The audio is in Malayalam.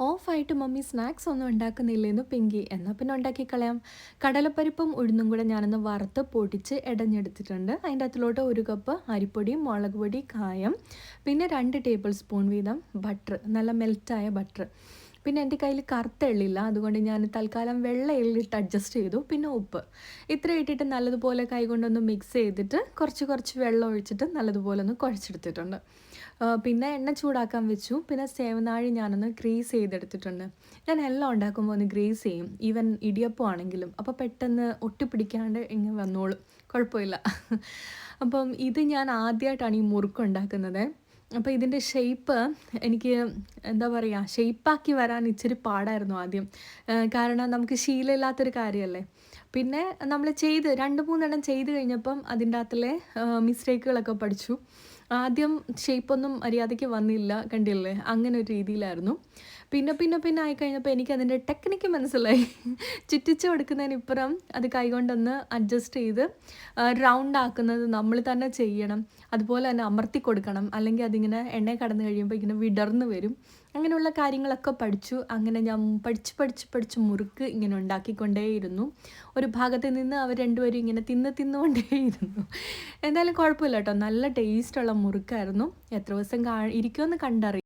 ഓഫായിട്ട് മമ്മി സ്നാക്സ് ഒന്നും ഉണ്ടാക്കുന്നില്ലേന്ന് പിങ്കി. എന്നാൽ പിന്നെ ഉണ്ടാക്കി കളയാം. കടലപ്പരിപ്പും ഉഴുന്നും കൂടെ ഞാനൊന്ന് വറുത്ത് പൊടിച്ച് ഇടഞ്ഞെടുത്തിട്ടുണ്ട് അതിന്റെ അകത്തിലോട്ട് ഒരു കപ്പ് അരിപ്പൊടി മുളക് പൊടി കായം പിന്നെ രണ്ട് ടേബിൾ സ്പൂൺ വീതം ബട്ടർ നല്ല മെൽറ്റായ ബട്ടർ. പിന്നെ എന്റെ കയ്യിൽ കറുത്ത എള്ളില്ല അതുകൊണ്ട് ഞാൻ തൽക്കാലം വെള്ള എള്ളിട്ട് അഡ്ജസ്റ്റ് ചെയ്തു. പിന്നെ ഉപ്പ്. ഇത്ര ഇട്ടിട്ട് നല്ലതുപോലെ കൈകൊണ്ടൊന്ന് മിക്സ് ചെയ്തിട്ട് കുറച്ച് കുറച്ച് വെള്ളം ഒഴിച്ചിട്ട് നല്ലതുപോലെ ഒന്ന് കുഴച്ചെടുത്തിട്ടുണ്ട്. പിന്നെ എണ്ണ ചൂടാക്കാൻ വെച്ചു. പിന്നെ സേവനാഴി ഞാനൊന്ന് ഗ്രീസ് ചെയ്തെടുത്തിട്ടുണ്ട്. ഞാൻ എല്ലാം ഉണ്ടാക്കുമ്പോൾ ഒന്ന് ഗ്രീസ് ചെയ്യും. ഈവൻ ഇടിയപ്പം ആണെങ്കിലും. അപ്പോൾ പെട്ടെന്ന് ഒട്ടിപ്പിടിക്കാണ്ട് ഇങ്ങനെ വന്നോളും. കുഴപ്പമില്ല. അപ്പം ഇത് ഞാൻ ആദ്യമായിട്ടാണ് ഈ മുറുക്ക് ഉണ്ടാക്കുന്നത്. അപ്പോൾ ഇതിന്റെ ഷേപ്പ് എനിക്ക് എന്താ പറയുക ഷേപ്പാക്കി വരാൻ ഇച്ചിരി പാടായിരുന്നു ആദ്യം. കാരണം നമുക്ക് ശീലമില്ലാത്തൊരു കാര്യമല്ലേ? പിന്നെ നമ്മൾ ചെയ്ത് രണ്ട് മൂന്നെണ്ണം ചെയ്ത് കഴിഞ്ഞപ്പം അതിന്റെ അകത്തിലെ മിസ്റ്റേക്കുകളൊക്കെ പഠിച്ചു. ആദ്യം ഷേപ്പൊന്നും മര്യാദയ്ക്ക് വന്നില്ല കണ്ടില്ലേ? അങ്ങനെ ഒരു രീതിയിലായിരുന്നു. പിന്നെ പിന്നെ പിന്നെ ആയിക്കഴിഞ്ഞപ്പോൾ എനിക്ക് അതിന്റെ ടെക്നിക്ക് മനസ്സിലായി. ചുറ്റിച്ച് കൊടുക്കുന്നതിനിപ്പുറം അത് കൈകൊണ്ടൊന്ന് അഡ്ജസ്റ്റ് ചെയ്ത് റൗണ്ട് ആക്കുന്നത് നമ്മൾ തന്നെ ചെയ്യണം. അതുപോലെ തന്നെ അമർത്തി കൊടുക്കണം. അല്ലെങ്കിൽ അതിങ്ങനെ എണ്ണ കടന്നു കഴിയുമ്പോൾ ഇങ്ങനെ വിടർന്നു വരും. അങ്ങനെയുള്ള കാര്യങ്ങളൊക്കെ പഠിച്ചു. അങ്ങനെ ഞാൻ പഠിച്ച് പഠിച്ച് പഠിച്ച് മുറുക്ക് ഇങ്ങനെ ഉണ്ടാക്കിക്കൊണ്ടേയിരുന്നു. ഒരു ഭാഗത്ത് നിന്ന് അവർ രണ്ടുപേരും ഇങ്ങനെ തിന്ന് തിന്നുകൊണ്ടേയിരുന്നു. എന്തായാലും കുഴപ്പമില്ല കേട്ടോ. നല്ല ടേസ്റ്റുള്ള മുറുക്കായിരുന്നു. എത്ര ദിവസം കാ ഇരിക്കുമെന്ന് കണ്ടറിയും.